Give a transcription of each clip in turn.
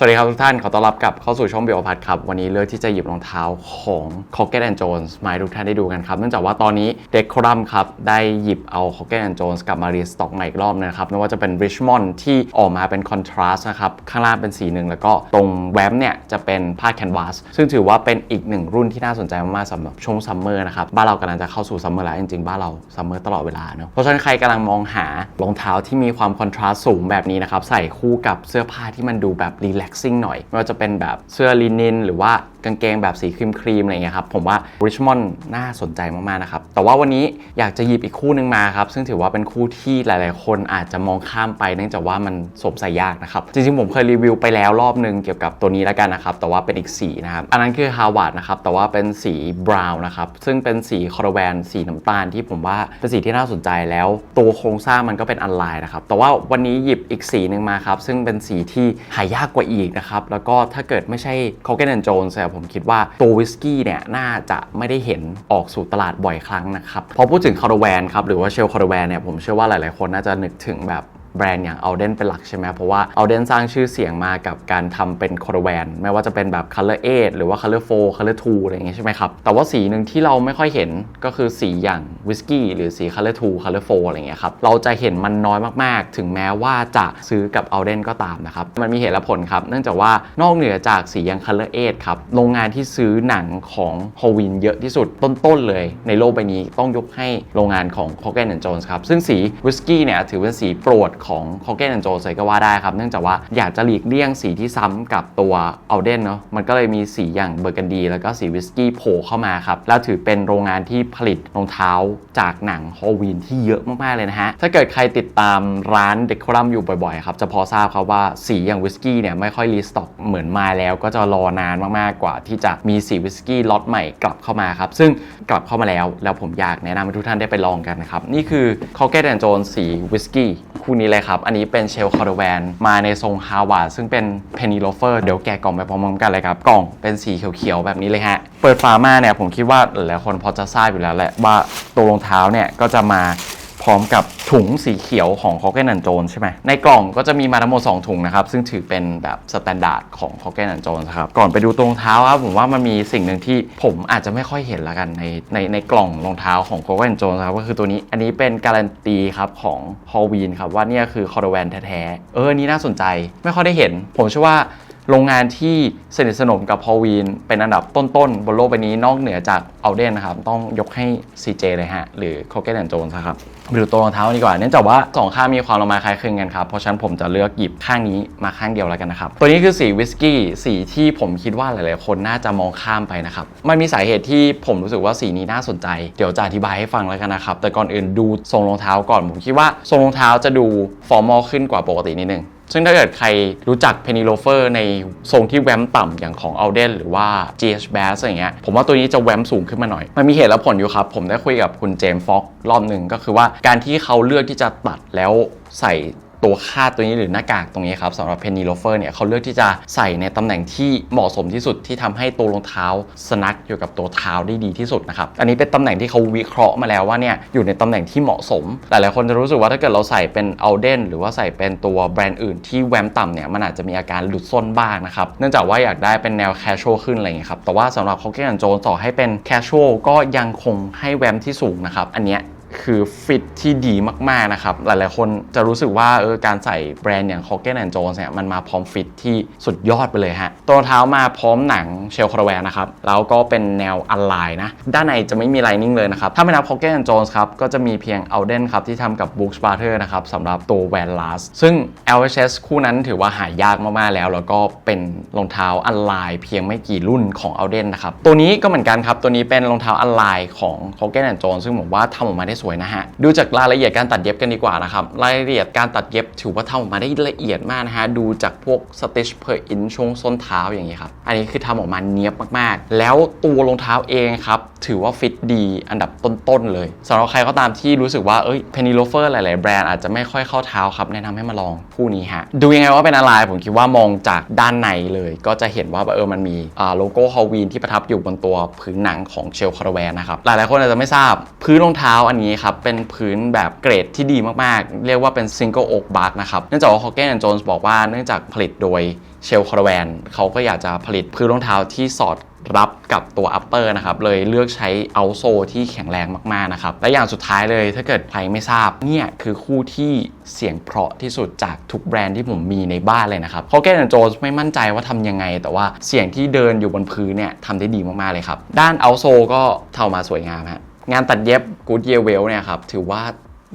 สวัสดีครับทุกท่าน ขอต้อนรับกลับเข้าสู่ช่องเบลพัทครับ วันนี้เลือกที่จะหยิบรองเท้าของ c o c k e t and Jones มาให้ทุกท่านได้ดูกันครับ เนื่องจากว่าตอนนี้เด็กครัมครับ ได้หยิบเอา c o c k e t and Jones กลับมารีสต็อกใหม่อีกรอบนะครับไม่ว่าจะเป็น Richmond ที่ออกมาเป็นคอนทราสต์นะครับ ข้างล่างเป็นสีหนึ่ง แล้วก็ตรงแวมเนี่ย จะเป็นผ้าแคนวาสซึ่งถือว่าเป็นอีกหนึ่งรุ่นที่น่าสนใจมากๆสำหรับช่วงซัมเมอร์นะครับบ้านเรากำลังจะเข้าสู่ซัมเมอร์แล้วจริงๆบ้านเราซัมเมอร์ตลอดเวลาเนอะเพราะฉะนั้นใครกำลังมองหารองเท้าที่มีความคอนทราสต์สูงแบบนี้นะครับใส่คู่กับเสื้อผ้าที่มันดูแบบรีแล relaxing หน่อยไม่ว่าจะเป็นแบบเสื้อลินิน หรือว่ากางเกงแบบสีครีมครีมอะไรเงี้ยครับผมว่า Richmond น่าสนใจมากๆนะครับแต่ว่าวันนี้อยากจะหยิบอีกคู่หนึ่งมาครับซึ่งถือว่าเป็นคู่ที่หลาย ๆ คนอาจจะมองข้ามไปเนื่องจากว่ามันสวมใส่ยากนะครับจริง ๆ ผมเคยรีวิวไปแล้วรอบหนึ่งเกี่ยวกับตัวนี้แล้วกันนะครับแต่ว่าเป็นอีกสีนะครับอันนั้นคือ Harvard นะครับแต่ว่าเป็นสีบราวน์นะครับซึ่งเป็นสีคอร์แวนสีน้ำตาลที่ผมว่าเป็นสีที่น่าสนใจแล้ว ตัวโครงสร้างมันก็เป็นอันไลน์นะครับแต่ว่าวันนี้หยิบอีกสีหนึ่งมาครับซึ่งเป็นสีที่หายากกว่าอีกนะครับแล้วก็ถ้าเกิดไม่ใช่ c o c k e t and Jones เนี่ยผมคิดว่าตัววิสกี้เนี่ยน่าจะไม่ได้เห็นออกสู่ตลาดบ่อยครั้งนะครับพอพูดถึงคาร์แวนครับหรือว่าเชลคาร์แวนเนี่ยผมเชื่อว่าหลายๆคนน่าจะนึกถึงแบบ แบรนด์อย่าง Alden เป็นหลักใช่ไหมเพราะว่า Alden สร้างชื่อเสียงมากับการทำเป็นคอร์แวนไม่ว่าจะเป็นแบบ Color 8 หรือว่า Color 4 Color 2 อะไรอย่างเงี้ยใช่ไหมครับ แต่ว่าสีหนึ่งที่เราไม่ค่อยเห็นก็คือสีอย่างวิสกี้หรือสี Color 2 Color 4 อะไรเงี้ยครับ เราจะเห็นมันน้อยมากๆ ถึงแม้ว่าจะซื้อกับ Alden ก็ตามนะครับ มันมีเหตุและผลครับ เนื่องจากว่านอกเหนือจากสีอย่าง Color 8 ครับ โรงงานที่ซื้อหนังของฮอวินเยอะที่สุดต้นๆเลยในโลกใบนี้ต้องยกให้โรงงานของ c o c k e t Jones ครับซึ่งสีวิสกี้เนี่ยถือเป็นสีโปรดของ c o c k e t โจเลยก็ว่าได้ครับ เนื่องจากว่าอยากจะหลีกเลี่ยงสีที่ซ้ำกับตัวอัลเดนเนาะมันก็เลยมีสีอย่างเบอร์กันดี แล้วก็สีวิสกี้โผล่เข้ามาครับแล้วถือเป็นโรงงานที่ผลิตรองเท้าจากหนังฮอลวีนที่เยอะมากๆเลยนะฮะถ้าเกิดใครติดตามร้านเดคอรัมอยู่บ่อยๆครับจะพอทราบครับว่าสีอย่างวิสกี้เนี่ยไม่ค่อยรีสต็อกเหมือนมาแล้วก็จะรอนานมากๆกว่า ที่จะมีสีวิสกี้ล็อตใหม่กลับเข้ามาครับซึ่งกลับเข้ามาแล้วแล้วผมอยากแนะนำให้ทุกท่านได้ไปลองกันนะครับนี่คือ c o c k e t and Jones สีวิสกี้คู่นี้เลยครับ อันนี้เป็นเชลคอร์แวนมาในทรงฮาวาดซึ่งเป็นเพนนีโลเฟอร์เดี๋ยวแกะกล่องไปพร้อมๆกันเลยครับ กล่องเป็นสีเขียวๆแบบนี้เลยฮะ เปิดฝามาเนี่ยผมคิดว่าหลายๆคนพอจะทราบอยู่แล้วแหละว่าตัวรองเท้าเนี่ยก็จะมา พร้อมกับถุงสีเขียวของ c o c k e t and Jones ใช่ไหมในกล่องก็จะมีมาทั้งหมด2ถุงนะครับ ซึ่งถือเป็นแบบสแตนดาร์ดของ c o c k e t and Jones ครับ ก่อนไปดูตรองเท้าครับผมว่ามันมีสิ่งหนึ่งที่ผมอาจจะไม่ค่อยเห็นละกันในในในกล่องรองเท้าของ c o c k e t and Jones ครับก็คือตัวนี้อันนี้เป็นการันตีครับของ h a l l w e e n ครับว่าเนี่ยคือคอร์ดแวนแท้ๆเออนี่น่าสนใจไม่ค่อยได้เห็น ผมเชื่อว่า โรงงานที่สนิทสนมกับพอวีนเป็นอันดับต้นๆ บนโลกใบนี้นอกเหนือจากเอาเดนนะครับ ต้องยกให้ CJ เลยฮะ หรือ c o c k e t and Jones ครับไปดูตัวรองเท้าดีกว่า เนื่องจากว่าสองข้างมีความละไมคล้ายคลึงกันครับ เพราะฉะนั้นผมจะเลือกหยิบข้างนี้มาข้างเดียวแล้วกันนะครับ ตัวนี้คือสีวิสกี้สีที่ผมคิดว่าหลายๆ คนน่าจะมองข้ามไปนะครับมันมีสาเหตุที่ผมรู้สึกว่าสีนี้น่าสนใจ เดี๋ยวจะอธิบายให้ฟังแล้วกันนะครับแต่ก่อนอื่นดูทรงรองเท้าก่อนผมคิดว่าทรงรองเท้าจะดูฟอร์มอลขึ้นกว่าปกตินิดนึง ซึ่งถ้าเกิดใครรู้จักเพนิโลเฟอร์ในทรงที่แวมต่ำอย่างของ Alden หรือว่า GH Bass อะไรเงี้ยผมว่าตัวนี้จะแวมสูงขึ้นมาหน่อย มันมีเหตุและผลอยู่ครับ ผมได้คุยกับคุณเจมส์ฟ็อกรอบหนึ่งก็คือว่าการที่เขาเลือกที่จะตัดแล้วใส่ ตัวคาดตัวนี้หรือหน้ากากตรงนี้ครับสำหรับเพนนีโลเฟอร์เนี่ยเขาเลือกที่จะใส่ในตำแหน่งที่เหมาะสมที่สุดที่ทำให้ตัวรองเท้าสนักอยู่กับตัวเท้าได้ดีที่สุดนะครับอันนี้เป็นตำแหน่งที่เขาวิเคราะห์มาแล้วว่าเนี่ยอยู่ในตำแหน่งที่เหมาะสมหลายๆคนจะรู้สึกว่าถ้าเกิดเราใส่เป็นอัลเดนหรือว่าใส่เป็นตัวแบรนด์อื่นที่แวมต่ำเนี่ยมันอาจจะมีอาการหลุดส้นบ้างนะครับเนื่องจากว่าอยากได้เป็นแนวแคชชวลขึ้นอะไรเงี้ยครับแต่ว่าสำหรับคอ c เกนโจนต่อให้เป็นแคชชวลก็ยังคงให้แวมที่สูงนะครับอันเนี้ย คือฟิตที่ดีมาก ๆ นะครับ หลาย ๆ คนจะรู้สึกว่าเออการใส่แบรนด์อย่าง c o c k e t and Jones เนี่ยมันมาพร้อมฟิตที่สุดยอดไปเลยฮะตัวเท้ามาพร้อมหนังเชลคาร์แวนนะครับ แล้วก็เป็นแนวอันไลน์นะ ด้านในจะไม่มีไลนิ่งเลยนะครับ ถ้าไม่นับ c o c k e t and Jones ครับ ก็จะมีเพียง Alden ครับ ที่ทำกับ Brooks Brothers นะครับสำหรับตัวแวนลาสซึ่ง LHS คู่นั้นถือว่าหายากมาก ๆ แล้ว แล้วก็เป็นรองเท้าอันไลน์เพียงไม่กี่รุ่นของ Alden นะครับตัวนี้ก็เหมือนกันครับตัวนี้เป็นรองเท้าอันไลน์ของ c o c k e t and Jones ซึ่งผมว่าทำออกมาได้สวยนะฮะ ดูจากรายละเอียดการตัดเย็บกันดีกว่านะครับ รายละเอียดการตัดเย็บถือว่าทำออกมาได้ละเอียดมากนะฮะ ดูจากพวก stitch per inch ช่วงส้นเท้าอย่างนี้ครับ อันนี้คือทำออกมาเนียบมากๆ แล้วตัวรองเท้าเองครับ ถือว่าฟิตดีอันดับต้นๆเลยสำหรับใครก็ตามที่รู้สึกว่าเอ้ย penny loafer หลายๆแบรนด์อาจจะไม่ค่อยเข้าเท้าครับแนะนำให้มาลองคู่นี้ฮะดูยังไงว่าเป็นอะไรผมคิดว่ามองจากด้านในเลย ก็จะเห็นว่าเออมันมีโลโก้ฮอลวีนที่ประทับอยู่บนตัวพื้นหนังของเชลคาร์แวนนะครับหลายๆคนอาจจะไม่ทราบพื้นรองเท้าอันนี้นี้ครับ เป็นพื้นแบบเกรดที่ดีมากๆ เรียกว่าเป็น Single Oak Bark นะครับ เนื่องจากว่า Hogan Jones บอกว่าเนื่องจากผลิตโดยเชลคาร์แวนเขาก็อยากจะผลิตพื้นรองเท้าที่สอดรับกับตัว upper นะครับ เลยเลือกใช้เอาโซที่แข็งแรงมาก ๆ นะครับ และอย่างสุดท้ายเลยถ้าเกิดใครไม่ทราบ เนี่ยคือคู่ที่เสียงเพราะที่สุดจากทุกแบรนด์ที่ผมมีในบ้านเลยนะครับ Hogan Jones ไม่มั่นใจว่าทำยังไง แต่ว่าเสียงที่เดินอยู่บนพื้นเนี่ยทำได้ดีมาก ๆ เลยครับ ด้านเอาโซก็เท่ามาสวยงามฮะ งานตัดเย็บ Good Year Well เนี่ยครับถือว่า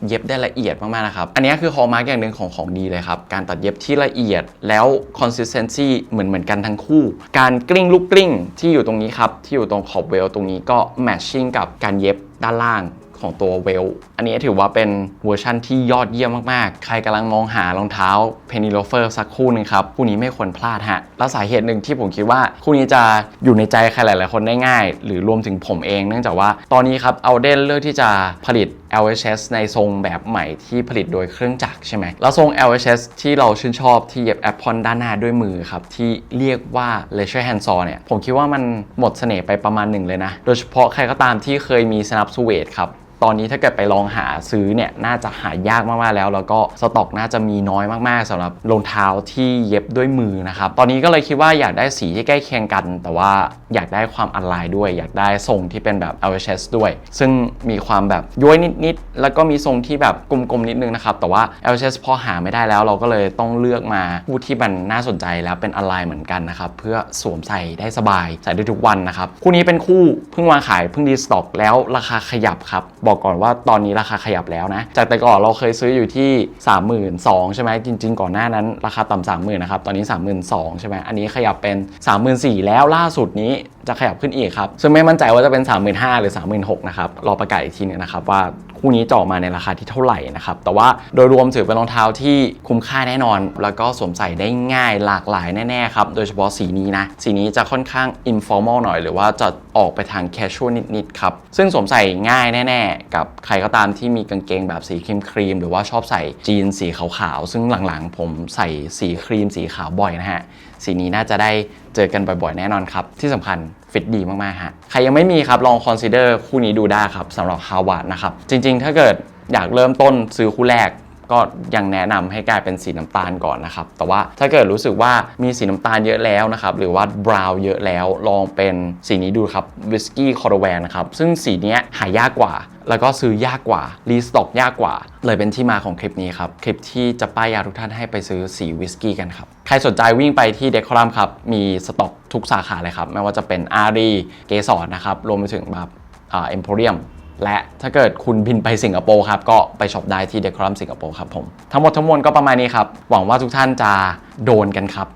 เย็บได้ละเอียดมากๆนะครับ อันนี้คือฮอลมาร์กอย่างหนึ่งของของดีเลยครับ การตัดเย็บที่ละเอียดแล้ว consistency เหมือนเหมือนกันทั้งคู่ การกลิ้งลูกกลิ้งที่อยู่ตรงนี้ครับ ที่อยู่ตรงขอบเวลตรงนี้ก็ matching กับการเย็บด้านล่าง ของตัวเวล อันนี้ถือว่าเป็นเวอร์ชั่นที่ยอดเยี่ยมมากๆ ใครกำลังมองหารองเท้า Penny Loafer สักคู่หนึงครับ คู่นี้ไม่ควรพลาดฮะ แล้วสาเหตุหนึ่งที่ผมคิดว่า คู่นี้จะอยู่ในใจใครหลาย ๆ คนได้ง่าย หรือรวมถึงผมเอง เนื่องจากว่าตอนนี้ครับเอาเดนเลือกที่จะผลิต LHS ในทรงแบบใหม่ที่ผลิตโดยเครื่องจักรใช่ไหม แล้วทรง LHS ที่เราชื่นชอบที่เย็บแอปพอนด้านหน้าด้วยมือครับ ที่เรียกว่า Leisure Hand Saw เนี่ย ผมคิดว่ามันหมดเสน่ห์ไปประมาณหนึ่งเลยนะ โดยเฉพาะใครก็ตามที่เคยมีสนับสเวทครับ ตอนนี้ถ้าเกิดไปลองหาซื้อเนี่ยน่าจะหายากมากๆแล้ว แล้วก็สต็อกน่าจะมีน้อยมากๆสำหรับรองเท้าที่เย็บด้วยมือนะครับตอนนี้ก็เลยคิดว่าอยากได้สีที่ใกล้เคียงกัน แต่ว่าอยากได้ความอ l ไลน์ด้วย อยากได้ทรงที่เป็นแบบ LHS ด้วย ซึ่งมีความแบบย้วยนิดๆแล้วก็มีทรงที่แบบกลมๆนิดนึงนะครับแต่ว่า LHS พอหาไม่ได้แล้วเราก็เลยต้องเลือกมาคู่ที่มันน่าสนใจแล้วเป็นอ l ไลน์เหมือนกันนะครับเพื่อสวมใส่ได้สบายใส่ได้ทุกวันนะครับคู่นี้เป็นคู่เพิ่งวางขายเพิ่งดีสต็อกแล้วราคาขยับครับบอกอก่อนว่าตอนนี้ราคาขยับแล้วนะ จากแต่ก่อนเราเคยซื้ออยู่ที่ 32,000ใช่ไหมจริง ๆ ก่อนหน้านั้นราคาต่ำ30,000นะครับตอนนี้ 32,000ใช่ไหมอันนี้ขยับเป็น 34,000แล้วล่าสุดนี้ จะขยับขึ้นอีกครับ ซึ่งไม่มั่นใจว่าจะเป็น 35,000หรือ 36,000นะครับรอประกาศอีกทีหนึงนะครับว่าคู่นี้จะอมาในราคาที่เท่าไหร่นะครับ แต่ว่าโดยรวมถือเป็นรองเท้าที่คุ้มค่าแน่นอน แล้วก็สวมใส่ได้ง่ายหลากหลายแน่ๆครับ โดยเฉพาะสีนี้นะ สีนี้จะค่อนข้าง informal หน่อย หรือว่าจะออกไปทาง casual นิดๆครับ ซึ่งสวมใส่ง่ายแน่ ๆ กับใครก็ตามที่มีกางเกงแบบสีครีมครีมๆหรือว่าชอบใส่จีนสีขาวๆ ซึ่งหลังๆ ผมใส่สีครีมสีขาวบ่อยนะฮะ สีนี้น่าจะได้เจอกันบ่อยๆ แน่นอนครับ ที่สำคัญฟิตดีมากๆฮะใครยังไม่มีครับลองคอนซีเดอร์คู่นี้ดูได้ครับสำหรับฮาวาดนะครับจริงๆ ถ้าเกิดอยากเริ่มต้นซื้อคู่แรก ก็ยังแนะนำให้กลายเป็นสีน้ำตาลก่อนนะครับ แต่ว่าถ้าเกิดรู้สึกว่ามีสีน้ำตาลเยอะแล้วนะครับหรือว่าบราวน์เยอะแล้วลองเป็นสีนี้ดูครับวิสกี้คอร์แวนนะครับซึ่งสีนี้หายากกว่าแล้วก็ซื้อยากกว่า รีสต็อกยากกว่า เลยเป็นที่มาของคลิปนี้ครับ คลิปที่จะป้ายยาทุกท่านให้ไปซื้อสีวิสกี้กันครับ ใครสนใจวิ่งไปที่เดคอรัมครับ มีสต็อกทุกสาขาเลยครับ ไม่ว่าจะเป็นอารีเกสรนะครับ รวมไปถึงแบบเอ็มโพเรียม และถ้าเกิดคุณบินไปสิงคโปร์ครับ ก็ไปช็อปได้ที่เดคอรัมสิงคโปร์ครับผม ทั้งหมดทั้งมวลก็ประมาณนี้ครับ หวังว่าทุกท่านจะโดนกันครับ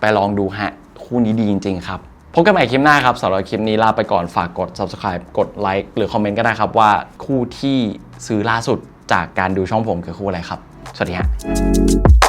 ไปลองดูฮะ คู่นี้ดีจริง ๆ ครับพบกันใหม่คลิปหน้าครับสำหรับคลิปนี้ลาไปก่อนฝากกด subscribe กดไลค์หรือคอมเมนต์ก็ได้ครับว่าคู่ที่ซื้อล่าสุดจากการดูช่องผมคือคู่อะไรครับ สวัสดีฮะ